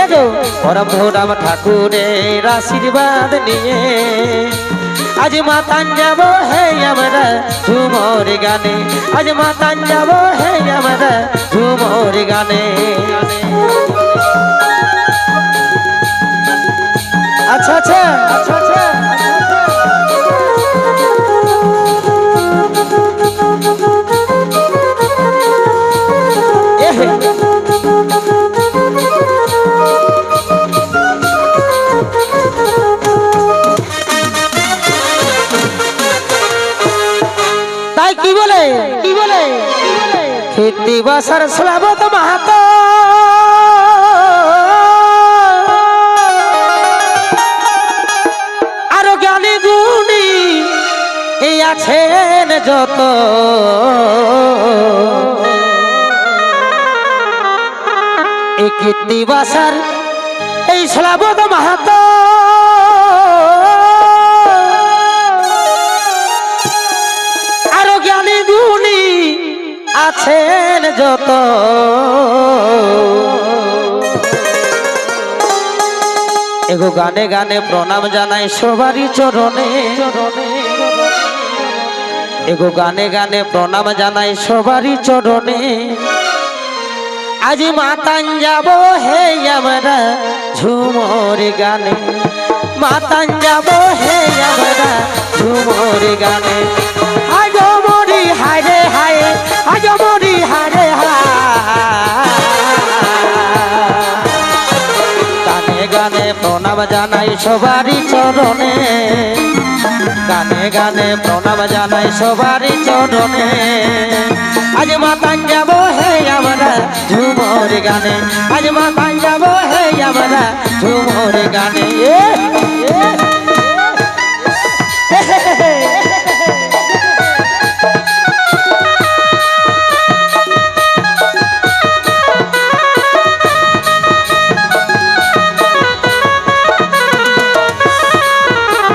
এগো পরমভরাম ঠাকুরের আশীর্বাদ নিয়ে। আজ মাতান যাব হে আমরা ঝুমর গানে। আজ মাতান যাব হে আমরা ঝুমর গানে। আচ্ছা খেতে বাসার স্লাবত মাহাত। আরও জ্ঞানী গুণী এই আছেন যত। এই কীর্তি বাসার, এই স্লাবত মাহাত। আরও জ্ঞানী গুণী আছেন যত। এগো গানে গানে প্রণাম জানাই সবারই চরণে। এগো গানে গানে প্রণাম জানাই সবারই চরণে। আজি মাতান যাব হে আমরা ঝুমর গানে। মাতান যাব হে আমরা ঝুমর গানে। সবারই চরণে। গানে গানে প্রণাম জানাই সবারই চরণে। আজ মাতান যাব হে আমরা ঝুমর গানে। আজ মাতান যাব হে আমরা ঝুমর গানে।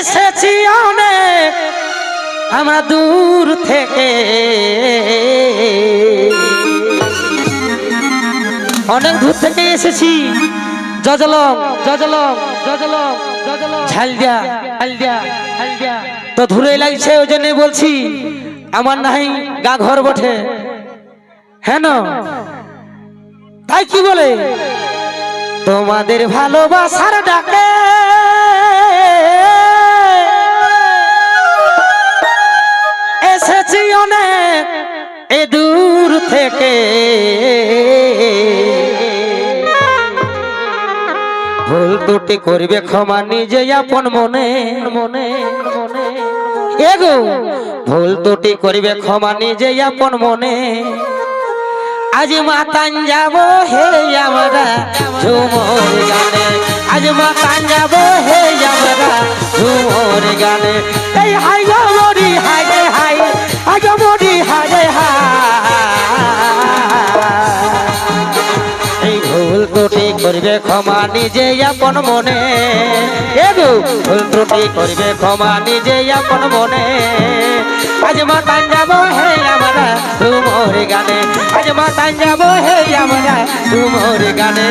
এসেছি অনেক। আমরা দূর থেকে। অনেক দূর থেকে এসেছি। জজলম জজলম জজলম হালদিয়া হালদিয়া তো ধুরে লাগছে, ওই জন্য বলছি, আমার নাই গা ঘর বটে। হ্যাঁ তাই কি বলে? তোমাদের ভালোবাসার ডাকে অনেক এ দূর থেকে। ভুল ত্রুটি করবে ক্ষমা নিজে আপন মনে। মনে মনে এগো, ভুল ত্রুটি করবে ক্ষমা নিজে আপন মনে। আজ মাতান যাব হে আমরা ঝুমর গানে। আজ মাতান যাব হে আমরা ঝুমর গানে। এই হাই গো মরি হাই করবে ক্ষমা নিজে আপন মনে। ত্রুটি করবে, ক্ষমা নিজে আপন মনে। আজ মাতান যাব হে আমরা গানে। আজ মাতান যাব হে আমরা তুমোর গানে।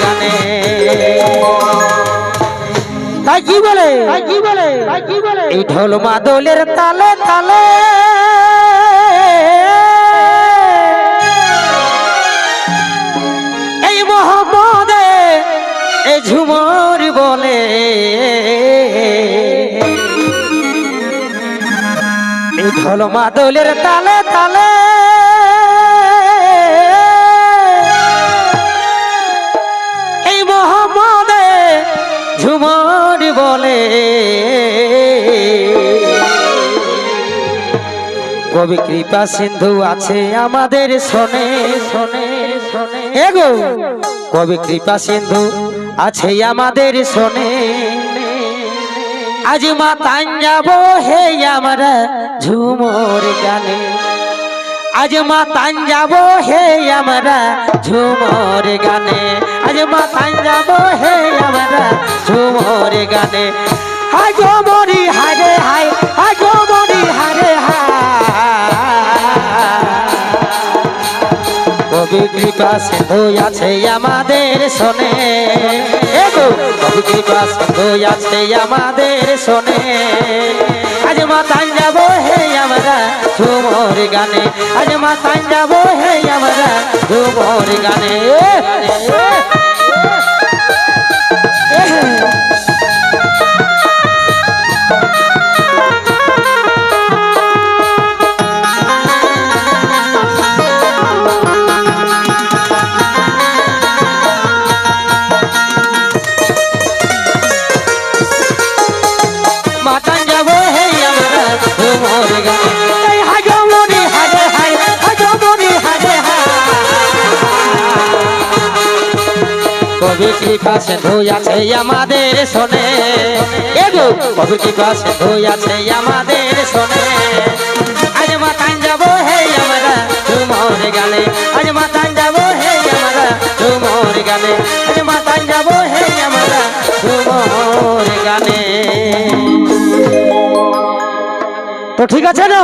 গানে। তাই কি বলে? তাই কি বলে? তাই কি বলে? এই ঢোল মাদলের তালে তালে। এই মোহাম্মদে এই ঝুমর বলে। এই ঢোল মাদলের তালে তালে। ঝুমর বলে। কবি কৃপা সিন্ধু আছে আমাদের শোনে শোনে শোনে। এগো কবি কৃপা সিন্ধু আছে আমাদের শোনে। আজ মাতান যাব হে আমরা ঝুমর গানে। আজ মাতান যাব হে আমরা ঝুমর গানে। আজ মা মাতান যাব হে আমরা ঝুমর গানে। গো মরি হারে হাই গো মরি হারে কবি কৃপা সিন্ধু আছে আমাদের শোনে। কবি কৃপা সিন্ধু আছে আমাদের শোনে। আজ মাতান যাব হে আমরা ঝুমর গানে। আজ মাতান যাব হে আমরা ঝুমর গানে। কবি কৃপা সিন্ধু আছে আমাদের শোনে? এগো। কবি কৃপা সিন্ধু আছে আমাদের শোনে? আজ মাতান যাব হে আমরা ঝুমর গানে। আজ মাতান যাব হে আমরা ঝুমর গানে। আজ মাতান যাব হে আমরা ঝুমর গানে। তো ঠিক আছে না?